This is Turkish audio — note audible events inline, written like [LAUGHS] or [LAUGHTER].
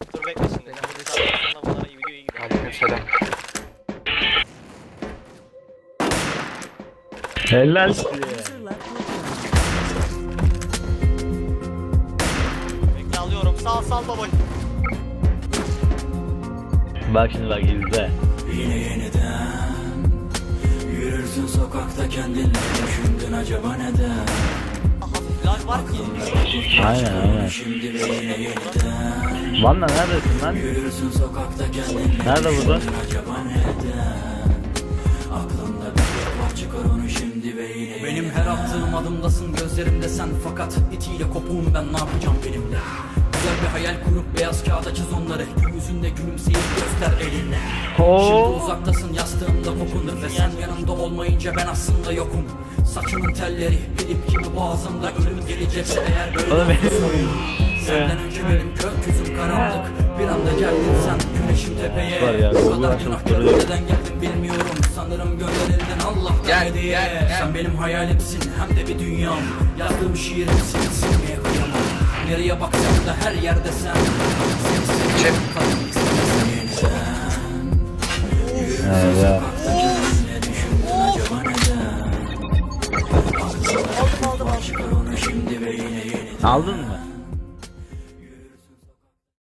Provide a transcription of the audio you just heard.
Dur bekle şimdi. Bir saatten sonra bunlara iyi videoya gidelim. Aleykümselam. Helal. Bekle alıyorum. Sal sal babayı. Bak şimdi bak izle. Yine yeniden Yürürsün sokakta kendinle Düşündün acaba neden lag var ki. Aynen aynen. Vanna neredesin lan? Nerede bu da? Düşündün acaba neden Aklımda bir tek var çıkar onu şimdi ve yine Benim her attığım adımdasın gözlerimde sen Fakat itiyle kopuğum ben ne yapacağım benimle Güzel bir hayal kurup beyaz kağıda çiz onları yüzünde gülümseyip göster elinle Şimdi uzaktasın yastığımda kokunur Ve sen yanımda olmayınca ben aslında yokum Saçımın telleri bilip gibi boğazımda Ölüm gelecekse eğer böyle Oğlum benim [LAUGHS] Senden önce benim gökyüzüm karanlık. Bir anda geldin sen güneşim tepeye. Var ya, Bu kadar görüyorum. neden geldim bilmiyorum. Sanırım gönderilden Allah'tan Gel, hediye. gel, gel. Sen benim hayalimsin hem de bir dünyam. Yazdığım şiirimsin silmeye kıyamam. Nereye baksam da her yerde sen. Seni Çek. seviyorum kadın istemezsen yeniden Evet. Ne Aldın mı?